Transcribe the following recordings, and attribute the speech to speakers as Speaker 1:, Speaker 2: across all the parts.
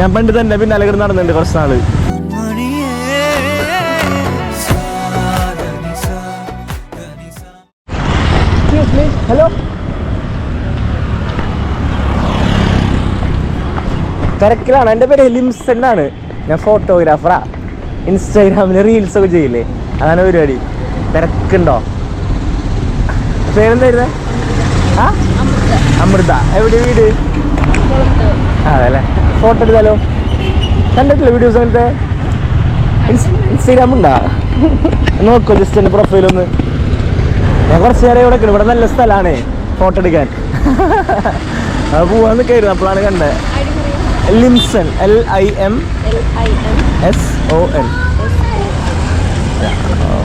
Speaker 1: ഞാൻ പണ്ട് തന്നെ പിന്നെ അലകട് നടന്നിട്ടുണ്ട് കുറച്ച് നാൾ. ഹലോ? തിരക്കിലാണ്. എന്റെ പേര് ലിംസൺ ആണ് ഞാൻ ഫോട്ടോഗ്രാഫറാ ഇൻസ്റ്റാഗ്രാമിൽ റീൽസ് ഒക്കെ ചെയ്യില്ലേ? അതാണ് പരിപാടി. തിരക്കുണ്ടോ? പേരെന്തായിരുന്നേ? ആ? അമൃത. എവിടെ വീട്? അതെ അല്ലേ? ഫോട്ടോ എടുത്താലോ? കണ്ടിട്ടില്ല വീഡിയോസ് അങ്ങനത്തെ? ഇൻസ്റ്റാഗ്രാം ഉണ്ടാ? നോക്കോ ജസ്റ്റ് എന്റെ പ്രൊഫൈലൊന്ന് ഞാൻ കുറച്ച് നേരം ഇവിടെ ഇവിടെ നല്ല സ്ഥലമാണ് ഫോട്ടോ എടുക്കാൻ. അത് പോവാൻ നിൽക്കായിരുന്നു അപ്പോഴാണ് കണ്ടത്. Limson L I M S O N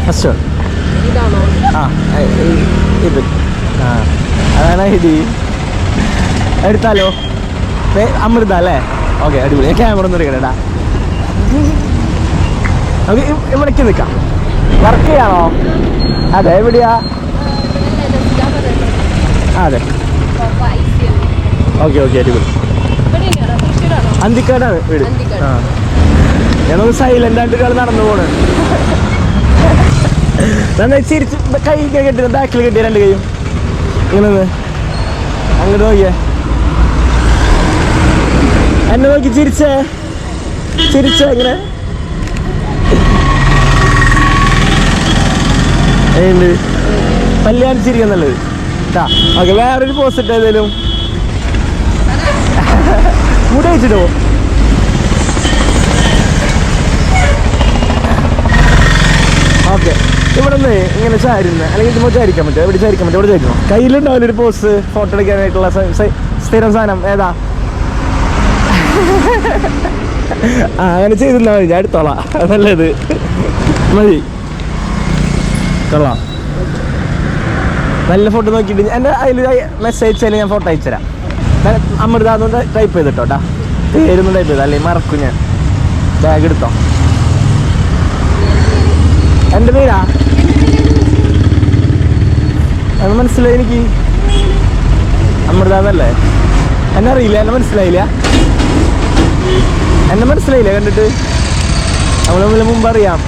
Speaker 1: first ആ ഇത്. ആ അതാണ് ഡി. എടുത്താലോ? അമൃത അല്ലേ? ഓക്കെ അടിപൊളി. ക്യാമറ ഒന്നും എടുക്കണേടാ നമുക്ക് ഇവിടേക്ക് നിൽക്കാം വർക്ക് ചെയ്യാണോ? അതെ എവിടെയാ? അതെ. ഓക്കെ ഓക്കെ അടിപൊളി. അന്തിക്കാടാണ് വീട്. ആ. ഞങ്ങൾ സൈലന്റ് ആയിട്ട് കളി നടന്നു പോണ്. നന്നായി ചിരിച്ച് കൈ കെട്ടി ബാക്കിൽ കെട്ടിയ രണ്ട് കൈയും. ഇങ്ങനെ. അങ്ങോട്ട് നോക്കിയേ. എന്നെ നോക്കി ചിരിച്ചേ. ചിരിച്ചേ എങ്ങനെ എന്ത് കല്യാണം ചിരിക്കുന്നുള്ളത് ഓക്കെ വേറൊരു പോസ്റ്റ് ഏതെങ്കിലും മുടി വെച്ചിട്ടോ? ഓക്കെ. ഇവിടെ നിന്ന് ഇങ്ങനെ ചാരുന്ന. അല്ലെങ്കിൽ ഇത് ചാരിക്കാൻ പറ്റുമോ? എവിടെ ചാരിക്കാൻ പറ്റും എവിടെ ചാരിക്കണം കയ്യിലുണ്ടാവില്ല ഒരു പോസ് ഫോട്ടോ എടുക്കാനായിട്ടുള്ള സ്ഥിരം സാധനം. ഏതാ? അങ്ങനെ ചെയ്തില്ല മതി. ഞാൻ എടുത്തോളാം. നല്ലത് മതി. കൊള്ളാം. നല്ല ഫോട്ടോ നോക്കിയിട്ട് എന്റെ അതിൽ മെസ്സേജ് അയച്ചാൽ ഞാൻ ഫോട്ടോ അയച്ചുതരാം. അമൃതാന്ന് ടൈപ്പ് ചെയ്തിട്ടോട്ടാ പേരൊന്നും ടൈപ്പ് ചെയ്താ അല്ലെങ്കിൽ മറക്കും ഞാൻ. ബാഗ് എടുത്തോ. എന്റെ പേരാ? അത് മനസ്സിലായി എനിക്ക്? അമൃതാന്നല്ലേ എന്നെ അറിയില്ല എന്നെ മനസ്സിലായില്ല. എന്നെ മനസ്സിലായില്ല കണ്ടിട്ട്? നമ്മൾ തമ്മിൽ മുമ്പ് അറിയാം.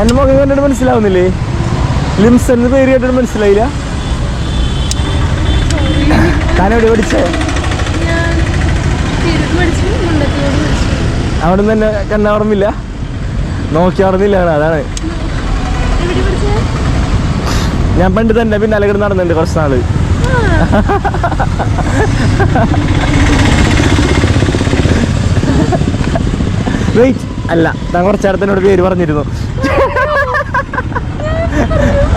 Speaker 1: എന്റെ മുഖം കണ്ടിട്ട് മനസ്സിലാവുന്നില്ലേ? ലിംസ് എന്ന് പേര് കേട്ടിട്ട് മനസ്സിലായില്ല? താനെവിടെ പഠിച്ചേ? അവിടെ നിന്ന് തന്നെ കണ്ണ ഓർമ്മില്ല നോക്കി അവിടുന്നില്ല അതാണ്. ഞാൻ പണ്ട് തന്നെ പിന്നെ അലകട് നടന്നുണ്ട് കുറച്ച് നാൾ. വെയിറ്റ് അല്ല ഞാൻ കുറച്ചേരത്തിനോട് പേര് പറഞ്ഞിരുന്നു.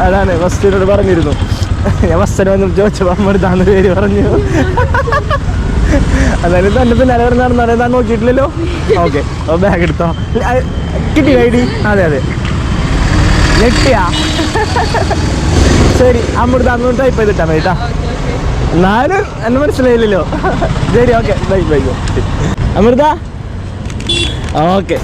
Speaker 1: അതാണ് ഫസ്റ്റിനോട് പറഞ്ഞിരുന്നു. ഞാൻ ഫസ്റ്റിനെ വന്ന് പേര് പറഞ്ഞു. അതായത് തന്നെ പിന്നെ കിടന്ന് നടന്നാണ് ഞാൻ നോക്കിയിട്ടില്ലല്ലോ? ഓക്കെ ബാഗ് എടുത്തോ? കിട്ടി ഐ ഡി അതെ അതെ. ഞെട്ടിയാ. ശരി അമൃത അന്ന് ടൈപ്പ് ചെയ്തിട്ടാ മതി കേട്ടാ എന്നാലും എന്നെ മനസ്സിലായില്ലല്ലോ. ശരി okay bye bye Amrutha? Okay